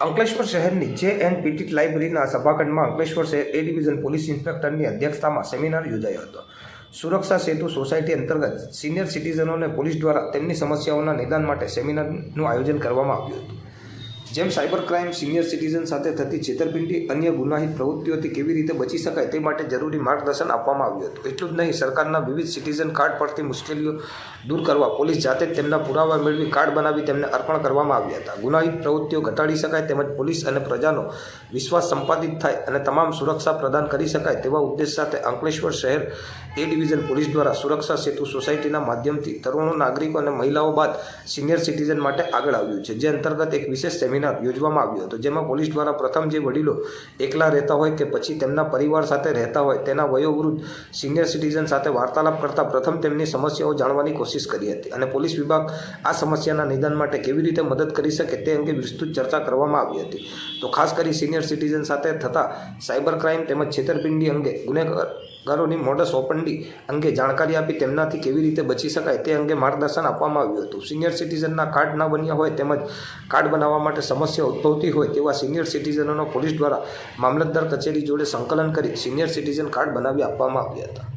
અંકલેશ્વર શહેરની જે N PT લાઇબ્રેરીના સભાખંડમાં અંકલેશ્વર શહેર એ ડિવિઝન પોલીસ ઇન્સ્પેક્ટરની અધ્યક્ષતામાં સેમિનાર યોજાયો હતો. સુરક્ષા સેતુ સોસાયટી અંતર્ગત સિનિયર સિટીઝનોને પોલીસ દ્વારા તેમની સમસ્યાઓના નિદાન માટે સેમિનારનું આયોજન કરવામાં આવ્યું હતું. જેમ સાયબર ક્રાઇમ સિનિયર સિટીઝન સાથે થતી છેતરપિંડી અન્ય ગુનાહિત પ્રવૃત્તિઓથી કેવી રીતે બચી શકાય તે માટે જરૂરી માર્ગદર્શન આપવામાં આવ્યું હતું. એટલું જ નહીં, સરકારના વિવિધ સિટીઝન કાર્ડ પરથી મુશ્કેલીઓ દૂર કરવા પોલીસ જાતે જ તેમના પુરાવા મેળવી કાર્ડ બનાવી તેમને અર્પણ કરવામાં આવ્યા હતા. ગુનાહિત પ્રવૃત્તિઓ ઘટાડી શકાય તેમજ પોલીસ અને પ્રજાનો વિશ્વાસ સંપાદિત થાય અને તમામ સુરક્ષા પ્રદાન કરી શકાય તેવા ઉદ્દેશ સાથે અંકલેશ્વર શહેર એ ડિવિઝન પોલીસ દ્વારા સુરક્ષા સેતુ સોસાયટીના માધ્યમથી તરુણો, નાગરિકો અને મહિલાઓ બાદ સિનિયર સિટીઝન માટે આગળ આવ્યું છે. જે અંતર્ગત એક વિશેષ સેમિનાર યોજવામાં આવ્યો હતો. જેમાં પોલીસ દ્વારા પ્રથમ જે વડીલો એકલા રહેતા હોય કે પછી તેમના પરિવાર સાથે રહેતા હોય તેના વયોવૃદ્ધ સિનિયર સિટીઝન સાથે વાર્તાલાપ કરતા પ્રથમ તેમની સમસ્યાઓ જાણવાની કોશિશ કરી હતી અને પોલીસ વિભાગ આ સમસ્યાના નિદાન માટે કેવી રીતે મદદ કરી શકે તે અંગે વિસ્તૃત ચર્ચા કરવામાં આવી હતી. તો ખાસ કરી સિનિયર સિટીઝન સાથે થતા સાયબર ક્રાઇમ તેમજ છેતરપિંડી અંગે ગુનેગારોની મોડસ ઓપન્ડી અંગે જાણકારી આપી તેમનાથી કેવી રીતે બચી શકાય તે અંગે માર્ગદર્શન આપવામાં આવ્યું હતું. સિનિયર સિટીઝનના કાર્ડ ન બન્યા હોય તેમજ કાર્ડ બનાવવા માટે સમસ્યા ઉદ્ભવતી હોય તેવા સિનિયર સિટીઝનોનો પોલીસ દ્વારા મામલતદાર કચેરી જોડે સંકલન કરી સિનિયર સિટીઝન કાર્ડ બનાવી આપવામાં આવ્યા હતા.